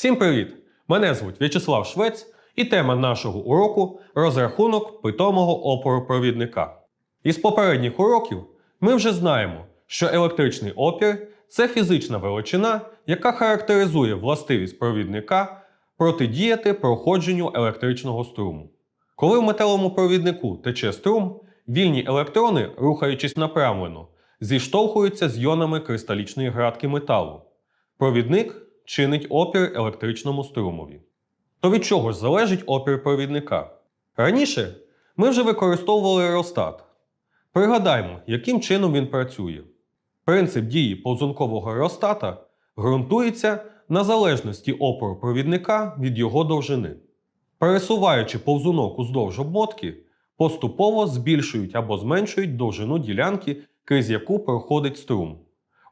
Всім привіт! Мене звуть В'ячеслав Швець, і тема нашого уроку розрахунок питомого опору провідника. Із попередніх уроків ми вже знаємо, що електричний опір це фізична величина, яка характеризує властивість провідника протидіяти проходженню електричного струму. Коли в металевому провіднику тече струм, вільні електрони, рухаючись направлено, зіштовхуються з йонами кристалічної градки металу. Провідник чинить опір електричному струмові. То від чого ж залежить опір провідника? Раніше ми вже використовували аеростат. Пригадаймо, яким чином він працює. Принцип дії повзункового аеростата ґрунтується на залежності опору провідника від його довжини. Пересуваючи повзунок уздовж обмотки, поступово збільшують або зменшують довжину ділянки, крізь яку проходить струм.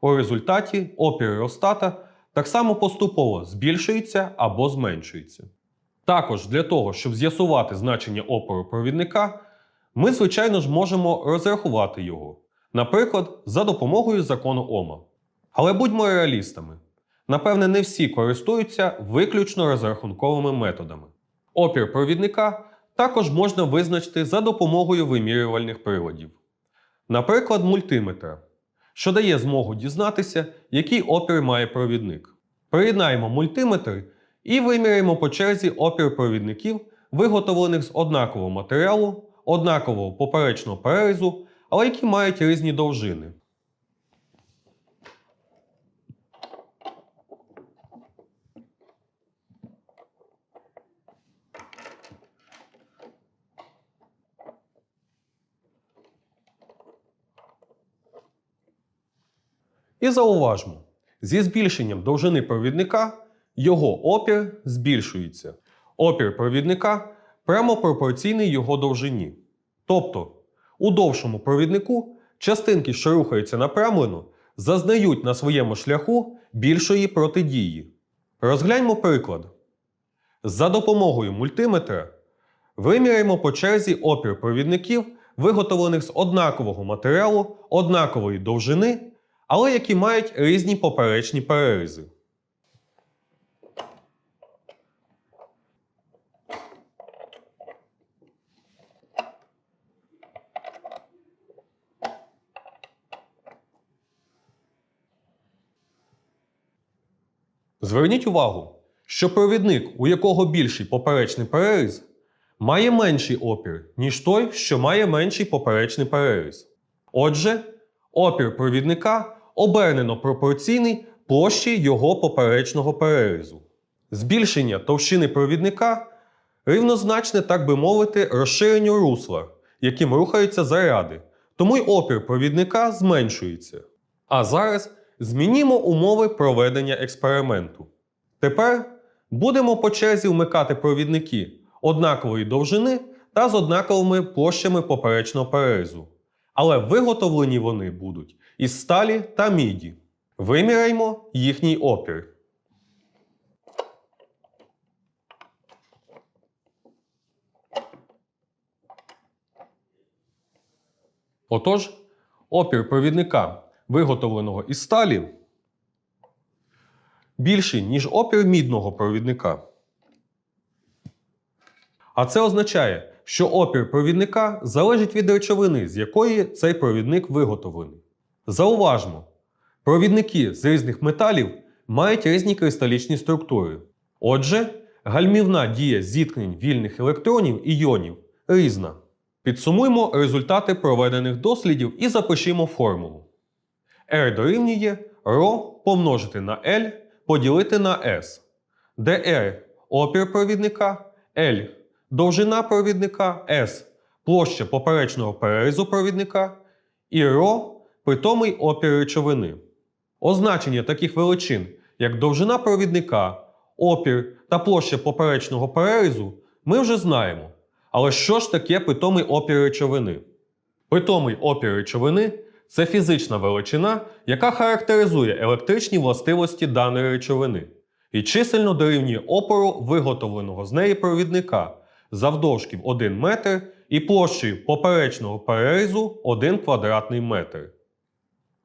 У результаті опір аеростата так само поступово збільшується або зменшується. Також для того, щоб з'ясувати значення опору провідника, ми, звичайно ж, можемо розрахувати його, наприклад, за допомогою закону Ома. Але будьмо реалістами. Напевне, не всі користуються виключно розрахунковими методами. Опір провідника також можна визначити за допомогою вимірювальних приладів. Наприклад, мультиметра, що дає змогу дізнатися, який опір має провідник. Приєднаємо мультиметр і виміряємо по черзі опір провідників, виготовлених з однакового матеріалу, однакового поперечного перерізу, але які мають різні довжини. І зауважмо, зі збільшенням довжини провідника його опір збільшується. Опір провідника прямо пропорційний його довжині. Тобто, у довшому провіднику частинки, що рухаються напрямлено, зазнають на своєму шляху більшої протидії. Розгляньмо приклад. За допомогою мультиметра виміряємо по черзі опір провідників, виготовлених з однакового матеріалу, однакової довжини, але які мають різні поперечні перерізи. Зверніть увагу, що провідник, у якого більший поперечний переріз, має менший опір, ніж той, що має менший поперечний переріз. Отже, опір провідника обернено пропорційний площі його поперечного перерізу. Збільшення товщини провідника рівнозначне, так би мовити, розширенню русла, яким рухаються заряди, тому й опір провідника зменшується. А зараз змінімо умови проведення експерименту. Тепер будемо по черзі вмикати провідники однакової довжини та з однаковими площами поперечного перерізу. Але виготовлені вони будуть із сталі та міді. Виміряймо їхній опір. Отож, опір провідника, виготовленого із сталі, більший, ніж опір мідного провідника. А це означає, що опір провідника залежить від речовини, з якої цей провідник виготовлений. Зауважмо, провідники з різних металів мають різні кристалічні структури. Отже, гальмівна дія зіткнень вільних електронів і іонів різна. Підсумуємо результати проведених дослідів і запишімо формулу. R дорівнює ρ помножити на L поділити на S, де R опір провідника, L довжина провідника, S площа поперечного перерізу провідника і ρ питомий опір речовини. Означення таких величин, як довжина провідника, опір та площа поперечного перерізу, ми вже знаємо. Але що ж таке питомий опір речовини? Питомий опір речовини це фізична величина, яка характеризує електричні властивості даної речовини і чисельно дорівнює опору виготовленого з неї провідника завдовжки 1 метр і площею поперечного перерізу 1 квадратний метр.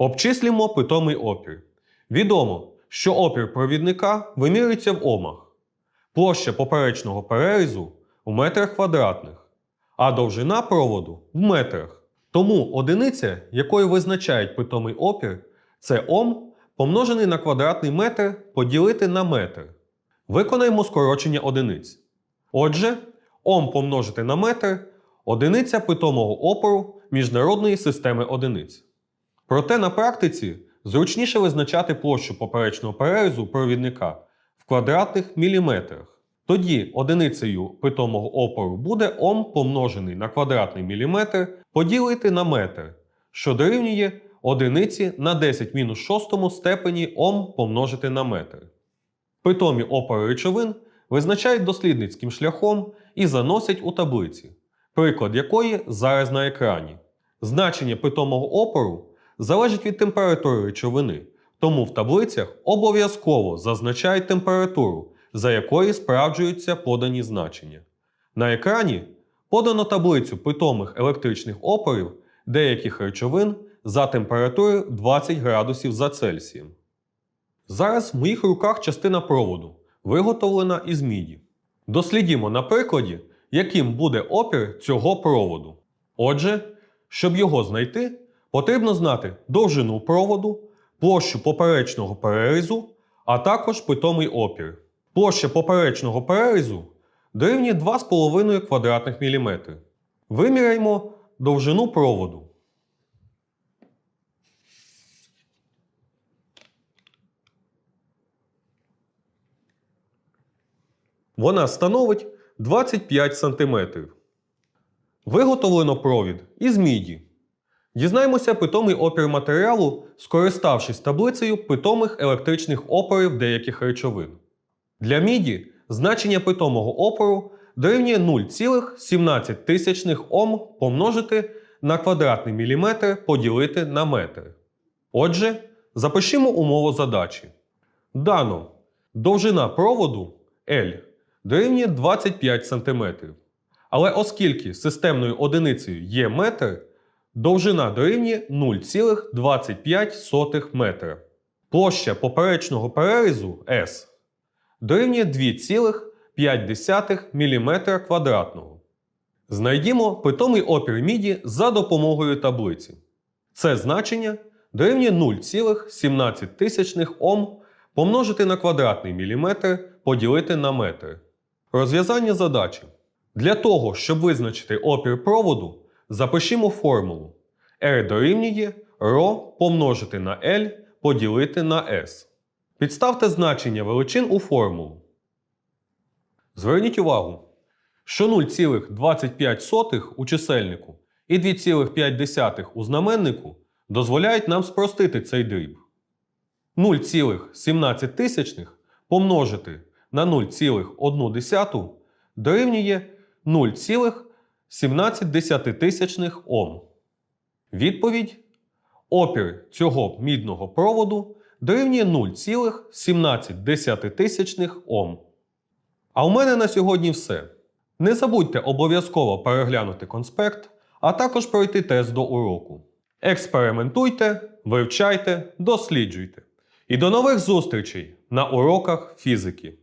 Обчислімо питомий опір. Відомо, що опір провідника вимірюється в омах, площа поперечного перерізу у метрах квадратних, а довжина проводу в метрах. Тому одиниця, якою визначають питомий опір, це Ом помножений на квадратний метр поділити на метр. Виконаємо скорочення одиниць. Отже, Ом помножити на метр одиниця питомого опору міжнародної системи одиниць. Проте на практиці зручніше визначати площу поперечного перерізу провідника в квадратних міліметрах. Тоді одиницею питомого опору буде Ом помножений на квадратний міліметр поділити на метр, що дорівнює одиниці на 10 мінус 6 степені Ом помножити на метр. Питомі опори речовин визначають дослідницьким шляхом і заносять у таблиці, приклад якої зараз на екрані. Значення питомого опору залежить від температури речовини, тому в таблицях обов'язково зазначають температуру, за якої справджуються подані значення. На екрані подано таблицю питомих електричних опорів деяких речовин за температурою 20 градусів за Цельсієм. Зараз в моїх руках частина проводу, виготовлена із міді. Дослідімо на прикладі, яким буде опір цього проводу. Отже, щоб його знайти, потрібно знати довжину проводу, площу поперечного перерізу, а також питомий опір. Площа поперечного перерізу дорівнює 2,5 квадратних міліметри. Виміряємо довжину проводу. Вона становить 25 см. Виготовлено провід із міді. Дізнаємося питомий опір матеріалу, скориставшись таблицею питомих електричних опорів деяких речовин. Для міді значення питомого опору дорівнює 0,17 Ом помножити на квадратний міліметр поділити на метр. Отже, запишімо умову задачі. Дано довжина проводу L дорівнює 25 см. Але оскільки системною одиницею є метр, довжина дорівнює 0,25 метра. Площа поперечного перерізу S дорівнює 2,5 мм квадратного. Знайдімо питомий опір міді за допомогою таблиці. Це значення дорівнює 0,17 Ом помножити на квадратний міліметр поділити на метр. Розв'язання задачі. Для того, щоб визначити опір проводу, запишімо формулу. R дорівнює ρ помножити на L поділити на S. Підставте значення величин у формулу. Зверніть увагу, що 0,25 у чисельнику і 2,5 у знаменнику дозволяють нам спростити цей дріб. 0,17 помножити на 0,1 дорівнює 0,17 Ом. Відповідь опір цього мідного проводу дорівнює 0,17 Ом. А у мене на сьогодні все. Не забудьте обов'язково переглянути конспект, а також пройти тест до уроку. Експериментуйте, вивчайте, досліджуйте. І до нових зустрічей на уроках фізики.